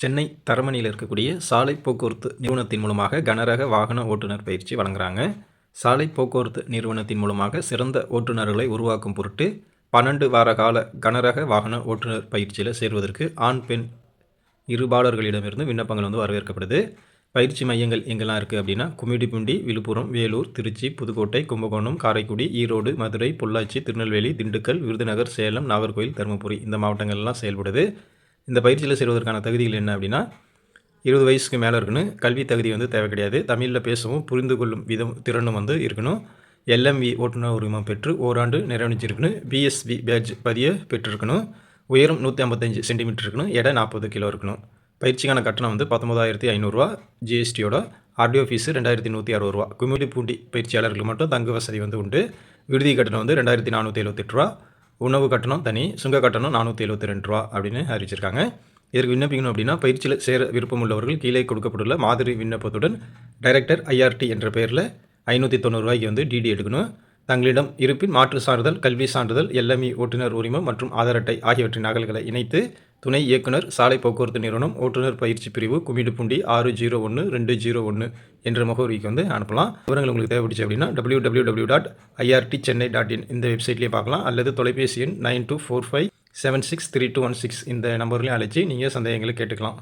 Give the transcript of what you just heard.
சென்னை தரமணியில் இருக்கக்கூடிய சாலை போக்குவரத்து நிறுவனத்தின் மூலமாக கனரக வாகன ஓட்டுநர் பயிற்சி வழங்குறாங்க. சாலை போக்குவரத்து நிறுவனத்தின் மூலமாக சிறந்த ஓட்டுநர்களை உருவாக்கும் பொருட்டு பன்னெண்டு வார கால கனரக வாகன ஓட்டுநர் பயிற்சியில் சேர்வதற்கு ஆண் பெண் இருபாளர்களிடமிருந்து விண்ணப்பங்கள் வந்து வரவேற்கப்படுது. பயிற்சி மையங்கள் எங்கெல்லாம் இருக்குது அப்படின்னா கும்மிடிப்பூண்டி விழுப்புரம் வேலூர் திருச்சி புதுக்கோட்டை கும்பகோணம் காரைக்குடி ஈரோடு மதுரை பொள்ளாச்சி திருநெல்வேலி திண்டுக்கல் விருதுநகர் சேலம் நாகர்கோவில் தருமபுரி இந்த மாவட்டங்கள்லாம் செயல்படுது. இந்த பயிற்சியில் சேருவதற்கான தகுதிகள் என்ன அப்படின்னா இருபது வயசுக்கு மேலே இருக்கணும். கல்வி தகுதி வந்து தேவை கிடையாது. தமிழில் பேசவும் புரிந்து கொள்ளும் விதம் திறனும் வந்து இருக்கணும். எல்எம்வி ஓட்டுநர் உரிமம் பெற்று ஓராண்டு நிறைவணிச்சிருக்கணும் பிஎஸ்வி பேட்ஜ் பதிய பெற்றிருக்கணும். உயரம் நூற்றி ஐம்பத்தஞ்சு சென்டிமீட்டர் இருக்கணும். எடை நாற்பது கிலோ இருக்கணும். பயிற்சிக்கான கட்டணம் வந்து பத்தொம்பதாயிரத்தி ஐநூறுரூவா ஜிஎஸ்டியோட ஆர்டிஓ ஃபீஸு ரெண்டாயிரத்தி நூற்றி அறுபது ரூபா. கும்மிடி பூண்டி பயிற்சியாளர்களுக்கு மட்டும் தங்கு வசதி வந்து உண்டு. விடுதி கட்டணம் வந்து ரெண்டாயிரத்தி நானூற்றி எழுபத்தெட்டு ரூபா. உணவு கட்டணம் தனி சுங்க கட்டணம் நானூற்றி எழுபத்தி ரெண்டு ரூபா அப்படின்னு அறிவிச்சிருக்காங்க. இதற்கு விண்ணப்பிக்கணும் அப்படின்னா பயிற்சியில் சேர விருப்பம் உள்ளவர்கள் கீழே கொடுக்கப்பட்டுள்ள மாதிரி விண்ணப்பத்துடன் டைரக்டர் ஐஆர்டி என்ற பெயரில் ஐநூற்றி தொண்ணூறுரூவாய்க்கு வந்து டிடி எடுக்கணும். தங்களிடம் இருப்பின் மாற்று சான்றிதழ் கல்வி சான்றிதழ் எல்எம்இ ஓட்டுநர் உரிமம் மற்றும் ஆதார் அட்டை ஆகியவற்றின் நகல்களை இணைத்து துணை இயக்குனர் சாலை போக்குவரத்து நிறுவனம் ஓட்டுநர் பயிற்சி பிரிவு கும்மிடுப்புண்டி ஆறு ஜீரோ ஒன்று ரெண்டு ஜீரோ ஒன்று என்ற முகவரிக்கு வந்து அனுப்பலாம். விவரங்கள் உங்களுக்கு தேவைப்படுச்சு அப்படின்னா W W W dot IRT Chennai dot in இந்த வெப்சைட்லேயே பார்க்கலாம். அல்லது தொலைபேசி எண் nine two four five seven six three two one six இந்த நம்பர்லையும் அழைச்சி நீங்கள் சந்தேகங்களை கேட்டுக்கலாம்.